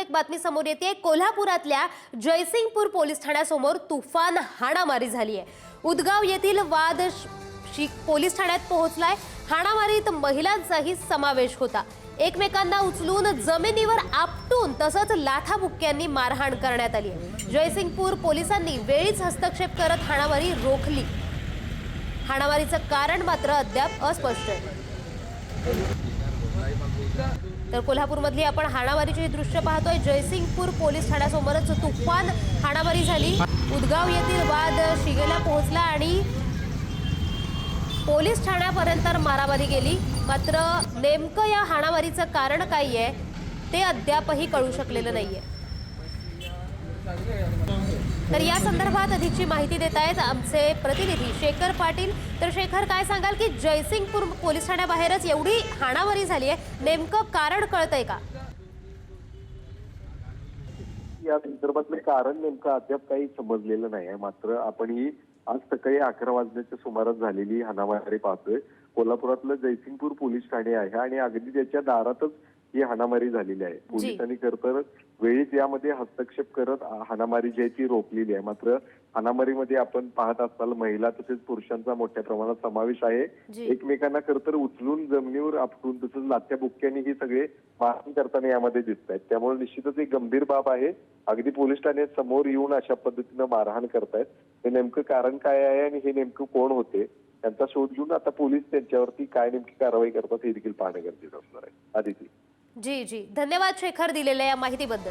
एक बातमी समोर येते. कोल्हापुरातल्या जयसिंगपूर पोलीस ठाण्यासमोर तुफान हाणामारी झाली आहे. उदगाव येथील वाद शीख पोलीस ठाण्यात पोहोचलाय. हाणामारीत महिलांचाही समावेश होता. एकमेकांना उचलून जमिनीवर आपटून तसंच लाथाबुक्क्यांनी मारहाण करण्यात आली जयसिंगपूर पोलिसांनी वेळीच हस्तक्षेप करत हाणामारी रोखली. हाणामारीचं कारण मात्र अद्याप अस्पष्ट आहे. तर कोल्हापूरमधली आपण हाणामारीची दृश्य पाहतोय. जयसिंगपूर पोलीस ठाण्यासमोरच तुफान हाणामारी झाली. उदगाव येथील वाद शिगेला पोहोचला आणि पोलीस ठाण्यापर्यंत मारामारी गेली. मात्र नेमकं या हाणामारीचं कारण काय आहे ते अद्यापही कळू शकलेलं नाहीये. तर या संदर्भात अधिकची माहिती देत आहेत आमचे प्रतिनिधी शेखर पाटील. तर शेखर काय सांगाल की जयसिंगपूर पोलीस ठाण्याबाहेरच एवढी हाणामारी झाली आहे. नेमकं कारण कळतंय का? या संदर्भातलं कारण नेमकं अद्याप काही समजलेलं नाही आहे. मात्र आपण ही आज सकाळी अकरा वाजण्याच्या सुमारास झालेली हाणामारी पाहतोय. कोल्हापुरातलं जयसिंगपूर पोलीस ठाणे आहे आणि अगदी त्याच्या दारातच ही हाणामारी झालेली आहे. पोलिसांनी खर तर वेळीच यामध्ये हस्तक्षेप करत हाणामारी जी आहे ती रोखलेली आहे. मात्र हाणामारीमध्ये आपण पाहत असाल महिला तसेच पुरुषांचा मोठ्या प्रमाणात समावेश आहे. एकमेकांना खर तर उचलून जमिनीवर आपटून तसंच लाथ्या बुक्क्यांनी ही सगळे मारहाण करताना यामध्ये दिसत आहेत. त्यामुळे निश्चितच एक गंभीर बाब आहे. अगदी पोलीस ठाणे समोर येऊन अशा पद्धतीनं मारहाण करतायत. हे नेमकं कारण काय आहे आणि हे नेमकं कोण होते? त्यांचा शोध घेऊन आता पोलीस त्यांच्यावरती काय नेमकी कारवाई करतात हे देखील पाहणं गरजेचं असणार आहे. आदिती. जी जी. धन्यवाद शेखर दिलेल्या या माहितीबद्दल.